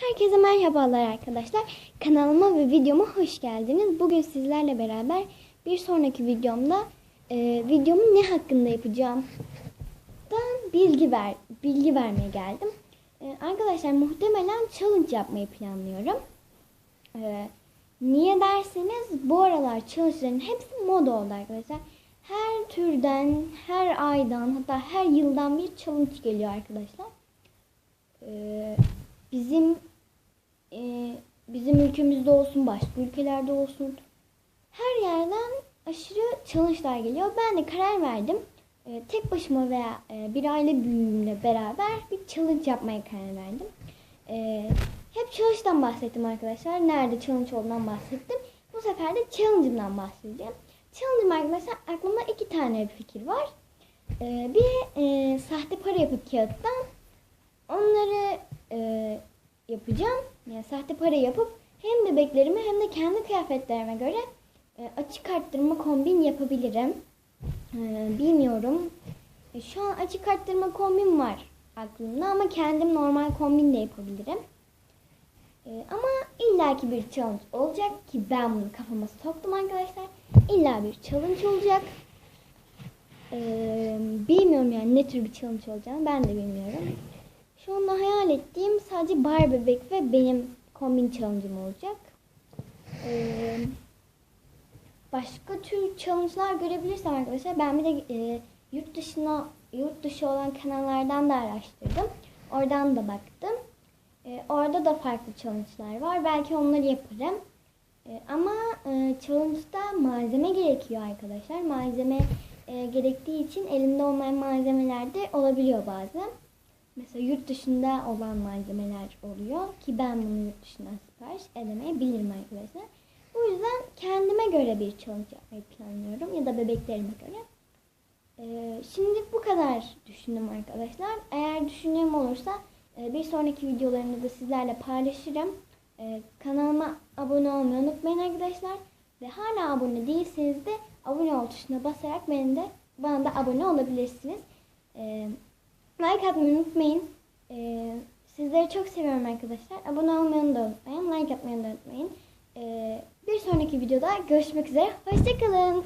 Herkese merhabalar arkadaşlar. Kanalıma ve videoma hoş geldiniz. Bugün sizlerle beraber bir sonraki videomda e, videomu ne hakkında yapacağım da bilgi ver bilgi vermeye geldim. E, arkadaşlar muhtemelen challenge yapmayı planlıyorum. E, niye derseniz bu aralar challenge'ların hepsi moda oldu arkadaşlar. Her türden, her aydan hatta her yıldan bir challenge geliyor arkadaşlar. E, bizim ülkemizde olsun, başka ülkelerde olsun her yerden aşırı challenge'lar geliyor. Ben de karar verdim. Ee, tek başıma veya e, bir aile büyüğümle beraber bir challenge yapmaya karar verdim. Ee, hep challenge'dan bahsettim arkadaşlar. Nerede challenge olduğundan bahsettim. Bu sefer de challenge'ımdan bahsedeceğim. Challenge'ım arkadaşlar aklımda iki tane fikir var. Ee, bir e, sahte para yapıp kağıttan onları e, yapacağım. Yani sahte para yapıp hem bebeklerime hem de kendi kıyafetlerime göre e, açık arttırma kombin yapabilirim. E, bilmiyorum. E, şu an açık arttırma kombin var aklımda ama kendim normal kombin de yapabilirim. Ama illaki bir challenge olacak ki ben bunu kafama soktum arkadaşlar. İlla bir challenge olacak. E, bilmiyorum yani ne tür bir challenge olacağını ben de bilmiyorum. Şu anda hayal ettiğim sadece bar bebek ve benim kombin challenge'ım olacak. Ee, başka tür challenge'lar görebilirsem arkadaşlar ben bir de e, yurt dışına yurt dışı olan kanallardan da araştırdım. Oradan da baktım. E, orada da farklı challenge'lar var. Belki onları yaparım. E, ama e, challenge'da malzeme gerekiyor arkadaşlar. Malzeme e, gerektiği için elimde olmayan malzemeler de olabiliyor bazen. Mesela yurt dışında olan malzemeler oluyor ki ben bunu yurt dışından sipariş edemeyebilirim arkadaşlar. Bu yüzden kendime göre bir challenge yapmayı planlıyorum ya da bebeklerime göre. Ee, şimdi bu kadar düşündüm arkadaşlar. Eğer düşüncem olursa e, bir sonraki videolarımda da sizlerle paylaşırım. Ee, kanalıma abone olmayı unutmayın arkadaşlar. Ve hala abone değilseniz de abone ol tuşuna basarak benim de bana da abone olabilirsiniz. Ee, Like atmayı unutmayın. Ee, sizleri çok seviyorum arkadaşlar. Abone olmayı da unutmayın. Like atmayı da unutmayın. Ee, bir sonraki videoda görüşmek üzere. Hoşçakalın.